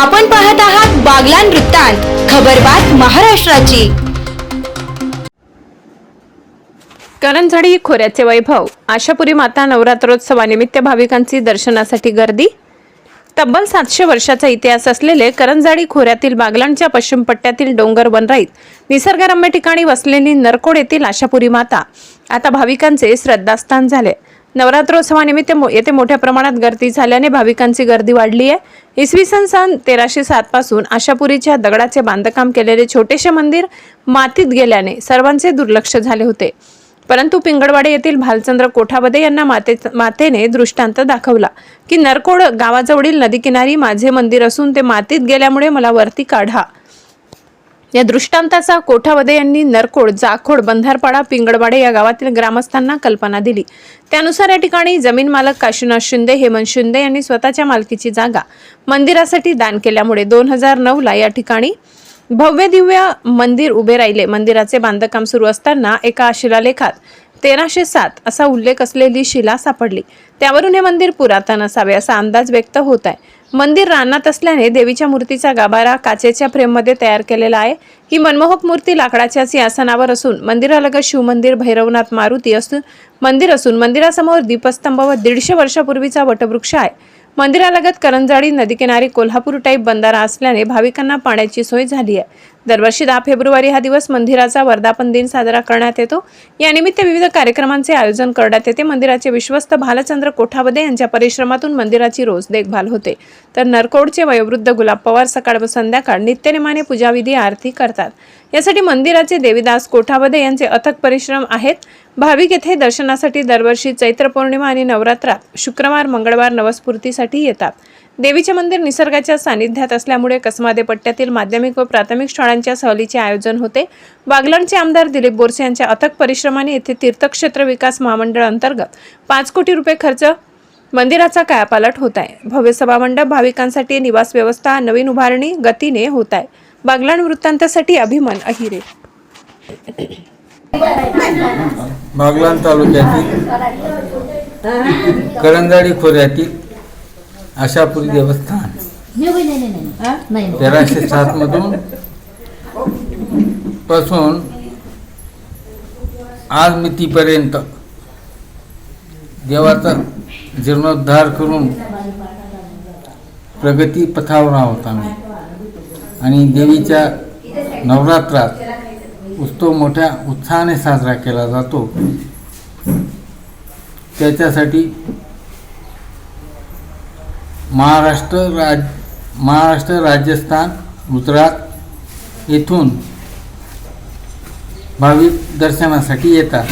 आपण पाहत आहात बागलान वृत्तांत खबरबात महाराष्ट्राची. करंजडी खोऱ्याचे वैभव आशापुरी माता नवरात्रोत्सवानिमित्त भाविकांची दर्शनासाठी गर्दी? तब्बल सातशे वर्षाचा इतिहास असलेले करंजाडी खोऱ्यातील बागलांच्या पश्चिम पट्ट्यातील डोंगर वनराईत निसर्गरम्य ठिकाणी वसलेली नरकोड येथील आशापुरी माता. आता भाविकांचे श्रद्धास्थान झाले. नवरात्रोत्सवानिमित्त येथे मोठ्या प्रमाणात गर्दी झाल्याने भाविकांची गर्दी वाढली आहे. इसवी सन सन तेराशे सात पासून आशापुरीच्या दगडाचे बांधकाम केलेले छोटेसे मंदिर मातीत गेल्याने सर्वांचे दुर्लक्ष झाले होते. परंतु पिंगडवाडे येथील भालचंद्र कोठावदे यांना माते मातेने दृष्टांत दाखवला की नरकोड गावाजवळील नदीकिनारी माझे मंदिर असून ते मातीत गेल्यामुळे मला वरती काढा. या दृष्टांताचा कोठावदे यांनी नरकोड जाखोड बंधारपाडा पिंगडवाडे या गावातील ग्रामस्थांना कल्पना दिली. त्यानुसार या ठिकाणी जमीन मालक काशीनाथ शिंदे हेमंत शिंदे यांनी स्वतःच्या मालकीची जागा मंदिरासाठी दान केल्यामुळे दोन हजार नऊला या ठिकाणी भव्य दिव्य मंदिर उभे राहिले. मंदिराचे बांधकाम सुरू असताना एका शिलालेखात तेराशे सात असा उल्लेख असलेली शिला सापडली. त्यावरून हे मंदिर पुरातन असावे असा अंदाज व्यक्त होत आहे. मंदिर रानात असल्याने देवीच्या मूर्तीचा गाभारा काचेच्या फ्रेममध्ये तयार केलेला आहे. ही मनमोहक मूर्ती लाकडाच्या सिंहासनावर असून मंदिरालगत शिवमंदिर भैरवनाथ मारुती असून मंदिर असून मंदिरासमोर दीपस्तंभ व दीडशे वर्षापूर्वीचा वटवृक्ष आहे. मंदिरालगत करंजाडी नदीकिनारी कोल्हापूर टाईप बंधारा असल्याने भाविकांना पाण्याची सोय झाली आहे. दरवर्षी दहा फेब्रुवारी हा दिवस मंदिराचा वर्धापन दिन साजरा करण्यात येतो. यानिमित्त विविध कार्यक्रमांचे आयोजन करण्यात येते. मंदिराचे विश्वस्त भालचंद्र कोठावदे यांच्या परिश्रमातून मंदिराची रोज देखभाल होते. तर नरकोडचे वयोवृद्ध गुलाब पवार सकाळ व संध्याकाळ नित्यनेमाने पूजाविधी आरती करतात. यासाठी मंदिराचे देवीदास कोठावदे यांचे अथक परिश्रम आहेत. भाविक येथे दर्शनासाठी दरवर्षी चैत्र पौर्णिमा आणि नवरात्रात शुक्रवार मंगळवार नवस्फूर्तीसाठी येतात. देवीचे मंदिर निसर्गाच्या सानिध्यात असल्यामुळे कसमादे पट्ट्यातील माध्यमिक व प्राथमिक शाळांच्या सहलीचे आयोजन होते. बागलाणचे आमदार दिलीप बोरसे यांच्या अथक परिश्रमाने येथे तीर्थक्षेत्र विकास महामंडळ अंतर्गत पाच कोटी रुपये खर्च मंदिराचा कायापालट होत आहे भव्य सभामंडप भाविकांसाठी निवास व्यवस्था नवीन उभारणी गतीने होत आहे बागलाण वृत्तांतासाठी अभिमान अहिरे. बागलाण तालुक्यातील करंजाडी खोऱ्यातील आशापुरी देवस्थान नाही नाही नाही नाही नाही. तेराशे सात मधून पासून आज मितीपर्यंत देवाचा जीर्णोद्धार करून प्रगती पथावर आहोत आम्ही. आणि देवीच्या नवरात्रात उत्सव मोठ्या उत्साहाने साजरा केला जातो. त्याच्यासाठी महाराष्ट्र राज महाराष्ट्र राजस्थान गुजरात येथून भाविक दर्शनासाठी येतात.